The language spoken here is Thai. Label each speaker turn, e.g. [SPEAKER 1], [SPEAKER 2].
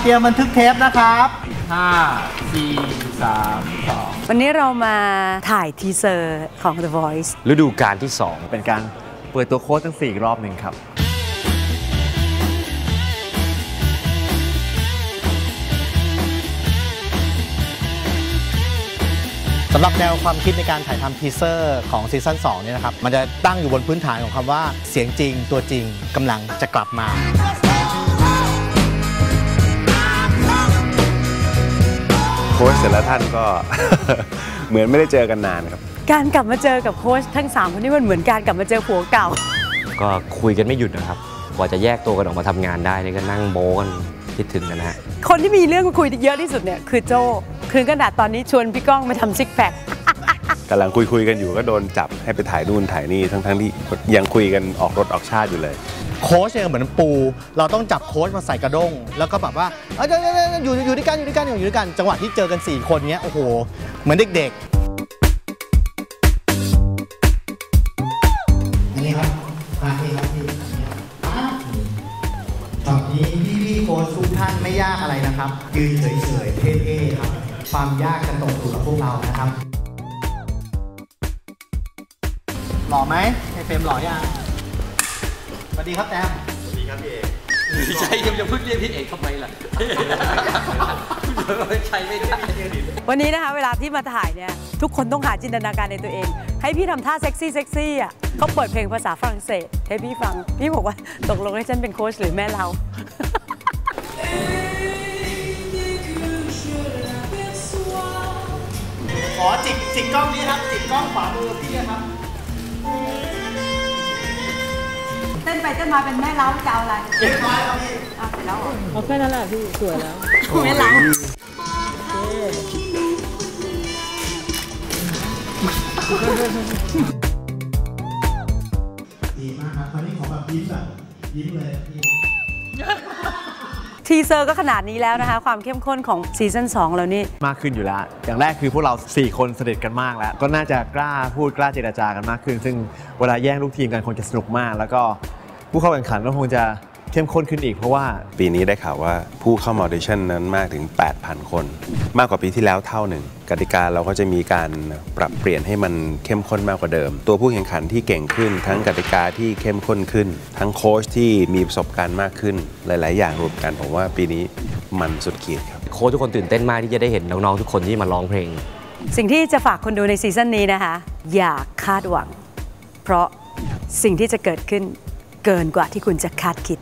[SPEAKER 1] เตรียมบันทึกเทปนะครับห้าสี่สามสอง
[SPEAKER 2] วันนี้เรามาถ่ายทีเซอร์ของ The Voice
[SPEAKER 3] ฤดูกาลที่
[SPEAKER 4] เป็นการเปิดตัวโค้ชทั้ง4อีกรอบหนึ่งครับ
[SPEAKER 1] สำหรับแนวความคิดในการถ่ายทำทีเซอร์ของซีซั่น2เนี่ยนะครับ มันจะตั้งอยู่บนพื้นฐานของคำว่าเสียงจริงตัวจริงกำลังจะกลับมา
[SPEAKER 5] ค้ชแต่ละท่านก็ เหมือนไม่ได้เจอกันนานครับ
[SPEAKER 2] การกลับมาเจอกับโค้ชทั้ง 3 คนนี้มันเหมือนการกลับมาเจอผัวเก่า
[SPEAKER 3] 2ก็คุยกันไม่หยุดนะครับกว่าจะแยกตัวกันออกมาทำงานได้นี่ก็นั่งโม้กันคิดถึงกันนะฮะ
[SPEAKER 2] คนที่มีเรื่องคุยเยอะที่สุดเนี่ยคือโจคือขนาดตอนนี้ชวนพี่ก้องมาทำซิกแพค
[SPEAKER 5] กำลังคุยคุยๆกันอยู่ก็โดนจับให้ไปถ่ายนู่นถ่ายนี่ทั้งๆที่ยังคุยกันออกรถออกชาติอยู่เลย
[SPEAKER 1] โค้ชเนี่ยเหมือนปู เราต้องจับโค้ชมาใส่กระด้ง แล้วก็แบบว่าเอ้ยเดี๋ยวๆๆอยู่อยู่ด้วยกันอยู่ด้วยกันอยู่ด้วยกัน จังหวะที่เจอกัน 4 คนเนี้ยโอ้โห เหมือนเด็กๆ
[SPEAKER 6] อันนี้ครับมาที่ครับพี่ตอนนี้พี่พี่โค้ชทุกท่านไม่ยากอะไรนะครับยืนเฉยๆเท่ๆครับความยากจะตกอยู่กับพวกเรานะครับ
[SPEAKER 1] หล่อไหมไอเฟรมหล่อยัง วัสดีครับแต้ม
[SPEAKER 7] ไม่ใช่ยังจะพึ่งเรียกพี่เอกทำไมล่ะใช้ไม่ได้
[SPEAKER 2] วันนี้นะคะเวลาที่มาถ่ายเนี่ยทุกคนต้องหาจินตนาการในตัวเอง ให้พี่ทำท่าเซ็กซี่เซ็กซี่อะเขาเปิดเพลงภาษาฝรั่งเศสให้พี่ฟัง พี่บอกว่าตกลงให้ฉันเป็นโค้ชหรือแม่เรา
[SPEAKER 1] ขอจิกจิกกล้องนี้ครับจิกกล้องขวามือพี่นะครับ
[SPEAKER 2] ต้นไปเต้นมาเป็นแม่เล้าจะเอาอะไร
[SPEAKER 1] เรียบร้อยแล้วพี่
[SPEAKER 2] อะเสร็จแล้วเหรอ
[SPEAKER 8] เอาแค่นั้นแหละพี่สวยแล้ว
[SPEAKER 2] แม่เล้า
[SPEAKER 6] ดีมากครับตอนนี้ขอแบบยิ้มแบบยิ้มเลยพี่
[SPEAKER 2] ทีเซอร์ก็ขนาดนี้แล้วนะคะ ความเข้มข้นของซีซั่น2แล้วนี่
[SPEAKER 4] มากขึ้นอยู่แล้ว อย่างแรกคือพวกเรา 4 คนสนิทกันมากแล้ว ก็น่าจะกล้าพูดกล้าเจรจากันมากขึ้น ซึ่งเวลาแย่งลูกทีมกันคงจะสนุกมาก แล้วก็ ผู้เข้าแข่งขันก็คงจะเข้มข้นขึ้นอีกเพราะว่า
[SPEAKER 5] ปีนี้ได้ข่าวว่าผู้เข้ามาออดิชั่นนั้นมากถึง 8,000 คน มากกว่าปีที่แล้วเท่าหนึ่งกติกาเราก็จะมีการปรับเปลี่ยนให้มันเข้มข้นมากกว่าเดิม ตัวผู้แข่งขันที่เก่งขึ้น ทั้งกติกาที่เข้มข้นขึ้น ทั้งโค้ชที่มีประสบการณ์มากขึ้น หลาย ๆ อย่างรวมกันผมว่าปีนี้มันสุดขีดครับ
[SPEAKER 3] โค้ชทุกคนตื่นเต้นมากที่จะได้เห็นน้อง ๆ ทุกคนที่มาร้องเพลง
[SPEAKER 2] สิ่งที่จะฝากคนดูในซีซั่นนี้นะคะ อย่าคาดหวัง เพราะสิ่งที่จะเกิดขึ้น เกินกว่าที่คุณจะคาดคิด